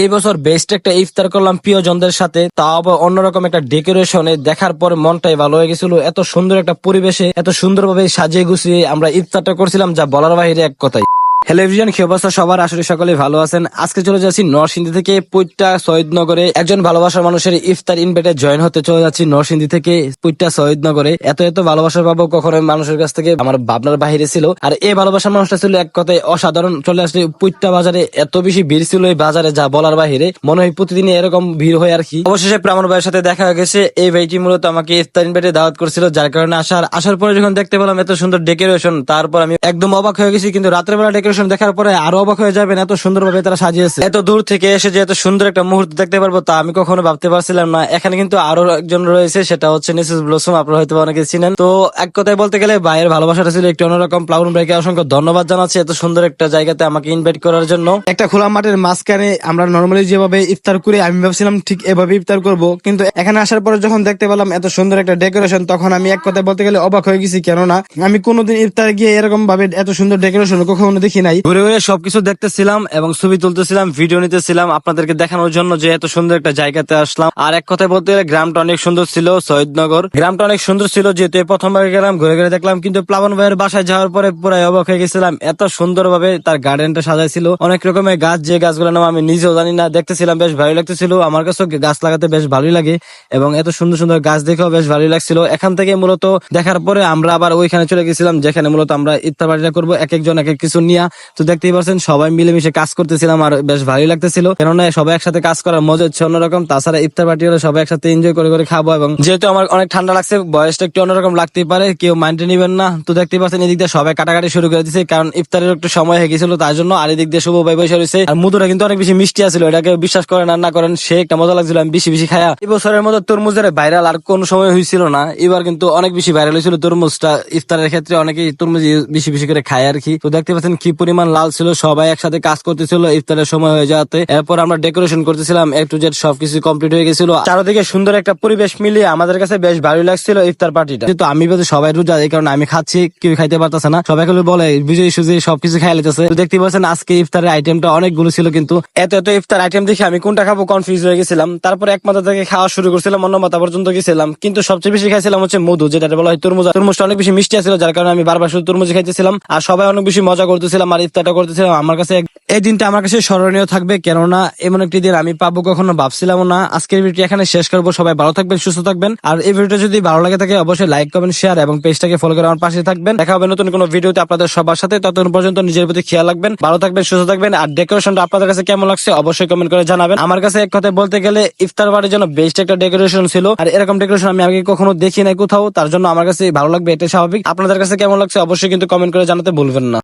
এই বছর বেস্ট একটা ইফতার করলাম প্রিয়জনদের সাথে তাও আবার অন্যরকম একটা ডেকোরেশনে দেখার পর মনটাই ভালো হয়ে গেছিল। এত সুন্দর একটা পরিবেশে, এত সুন্দরভাবে সাজিয়ে গুছিয়ে আমরা ইফতারটা করছিলাম, যা বলার বাহিরে এক কথাই টেলিভিশন কি অবস্থা? সবার আসলে সকলে ভালো আছেন। আজকে চলে যাচ্ছি নরসিংদী থেকে পুইট্টা শহীদনগরে একজন ভালোবাসার মানুষের ইফতার ইনভাইটে জয়েন হতে চলে যাচ্ছি নরসিংদী থেকে পুইট্টা শহীদনগরে এত এত ভালোবাসা পাবো কখনো মানুষের কাছ থেকে, আমার ভাবনার বাহিরে ছিল। আর এই ভালোবাসার মানুষটা ছিল এক কথায় অসাধারণ। চলে আসলে পুইট্টা বাজারে এত বেশি ভিড় ছিল এই বাজারে, যা বলার বাহিরে। মনে হয় প্রতিদিনই এরকম ভিড় হয় আর কি। অবশেষে প্রামণ ভাইয়ের সাথে দেখা গেছে। এই ভাইটি মূলত আমাকে ইফতার ইনভাইটে দাওয়াত করছিল, যার কারণে আসার আসার পরে যখন দেখতে পেলাম এত সুন্দর ডেকোরেশন, তারপর আমি একদম অবাক হয়ে গেছি, কিন্তু রাতের বেলা ডেকোরেশন দেখার পরে আরও অবাক হয়ে যাবেন এত সুন্দরভাবে তারা সাজিয়েছে। এত দূর থেকে এসে যে এত সুন্দর একটা মুহূর্ত দেখতে পারব তা আমি কখনো ভাবতে পারছিলাম না। এখানে কিন্তু আরও একজন রয়েছে সেটা হচ্ছে নিসিস ব্লসম আপনারা হয়তো অনেকে চিনেন। তো এক কথায় বলতে গেলে ভাইয়ের ভালোবাসাটা ছিল একটু অন্যরকম। প্লাউন ভাইকে অসংখ্য ধন্যবাদ জানাচ্ছি এত সুন্দর একটা জায়গাতে আমাকে ইনভাইট করার জন্য। একটা খোলা মাঠের মাঝখানে আমরা নর্মালি যেভাবে ইফতার করি আমি ভাবছিলাম ঠিক এভাবে ইফতার করব। কিন্তু এখানে আসার পরে যখন দেখতে পেলাম এত সুন্দর একটা ডেকোরেশন তখন আমি এক কথায় বলতে গেলে অবাক হয়ে গেছি। কেননা আমি কোনোদিন ইফতার গিয়ে এরকম ভাবে এত সুন্দর ডেকোরেশন কখনো দেখি নাই। ঘুরে ঘুরে সবকিছু দেখতেছিলাম এবং ছবি তুলতেছিলাম ভিডিও নিতেছিলাম আপনাদেরকে দেখানোর জন্য যে এত সুন্দর একটা জায়গাতে আসলাম। আর এক কথায় বলতে গেলে গ্রামটা অনেক সুন্দর ছিল শহীদনগর গ্রামটা অনেক সুন্দর ছিল, যেহেতু প্রথমবার গেলাম, ঘুরে ঘুরে দেখলাম, কিন্তু প্লাবন ভাইয়ের বাসায় যাওয়ার পরে পুরাই অবাক হয়ে গেছিলাম। এত সুন্দর ভাবে তার গার্ডেনটা সাজাইছিল। অনেক রকমের গাছ, যে গাছগুলোর নাম আমি নিজেও জানি না, দেখতেছিলাম, বেশ ভালো লাগতেছিল। আমার কাছেও গাছ লাগাতে বেশ ভালোই লাগে এবং এত সুন্দর সুন্দর গাছ দেখেও বেশ ভালোই লাগছিল। এখান থেকে মূলত দেখার পরে আমরা আবার ওইখানে চলে গেছিলাম, যেখানে মূলত আমরা ইফতার করব, এক একজন এক এক কিছু নিয়ে। তো দেখতেই পাচ্ছেন সবাই মিলেমিশে কাজ করতেছিলাম আর বেশ ভালোই লাগতেছিল। কেননা সবাই একসাথে কাজ করার মজা হচ্ছে অন্যরকম, তাছাড়া ইফতার পার্টি হলে সবাই একসাথে এনজয় করে করে খাব এবং যেহেতু আমার অনেক ঠান্ডা লাগছে, বয়সটা একটু অন্যরকম লাগতেই পারে, কেউ মাইন্ডে নিবেন না। তো দেখতেই পাচ্ছেন এদিক দিয়ে সবাই কাটাকাটি শুরু করে দিচ্ছে কারণ ইফতারের একটু সময় হয়ে গেছিল, তার জন্য। আর এদিক দিয়ে শুভ ভাই বসে রয়েছে। আর মুদুরা কিন্তু অনেক বেশি মিষ্টি আছিল এটাকে বিশ্বাস করেন আর না করেন, সে একটা মজা লাগছিল, আমি বেশি বেশি খায়া। এই বছরের মধ্যে তরমুজের ভাইরাল আর কোন সময় হয়েছিল না, এবার কিন্তু অনেক বেশি ভাইরাল হয়েছিল তরমুজটা। ইফতারের ক্ষেত্রে অনেকেই তরমুজ বেশি বেশি করে খায় আর কি। তো দেখতে পাচ্ছেন, কি পরিমাণ লাল ছিল, সবাই একসাথে কাজ করতেছিল, ইফতারের সময় হয়ে যাতে এরপর আমরা ডেকোরেশন করতেছিলাম এ টু জেড সবকিছু কমপ্লিট হয়ে গেছিল। চারদিকে সুন্দর একটা পরিবেশ মিলিয়ে আমাদের কাছে বেশ ভালো লাগছিল ইফতার পার্টিটা। কিন্তু আমি বলতে সবাই রোজা, এই কারণে আমি খাচ্ছি, কেউ খাইতে পারতেছে না। সবাই বলে, বিজয়ী সুজয়ী সবকিছু খাই লেতেছে দেখতে পাচ্ছেন, আজকে ইফতারের আইটেমটা অনেকগুলো ছিল কিন্তু এত এত ইফতার আইটেম দেখে আমি কোনটা খাব কনফিউজ হয়ে গেছিলাম। তারপর এক মাথা থেকে খাওয়া শুরু করছিলাম, অন্য মাথা পর্যন্ত গেছিলাম। কিন্তু সবচেয়ে বেশি খাইছিলাম হচ্ছে মধু যেটা বলা হয় তরমুজ। তরমুজটা অনেক বেশি মিষ্টি ছিল যার কারণে আমি বারবার শুধু তরমুজ খাইতেছিলাম। আর সবাই অনেক বেশি মজা করতেছিলাম। আর ইফতারটা করতেছিলাম, আমার কাছে এই দিনটা আমার কাছে স্মরণীয় থাকবে, কেননা এমন একটি দিন আমি পাবো কখনো ভাবছিলাম না। আজকের ভিডিও এখানে শেষ করব, সবাই ভালো থাকবেন, সুস্থ থাকবেন। আর এই ভিডিওটা যদি ভালো লাগে থাকে, অবশ্যই লাইক, কমেন্ট শেয়ার এবং পেজটাকে ফলো করে আমার পাশে থাকবেন। দেখা হবে নতুন কোনো ভিডিওতে আপনাদের সবার সাথে। ততক্ষণ পর্যন্ত নিজের প্রতি খেয়াল রাখবেন, ভালো থাকবেন, সুস্থ থাকবেন। আর ডেকোরেশনটা আপনাদের কাছে কেমন লাগছে, অবশ্যই কমেন্ট করে জানাবেন। আমার কাছে এক কথায় বলতে গেলে, ইফতার বাড়ির জন্য বেস্ট একটা ডেকোরেশন ছিল। আর এরকম ডেকোরেশন আমি আগে কখনো দেখি নাই কোথাও, তার জন্য আমার কাছে ভালো লাগবে এটা স্বাভাবিক। আপনাদের কাছে কেমন লাগছে, অবশ্যই কিন্তু কমেন্ট করে জানাতে ভুলবেন না।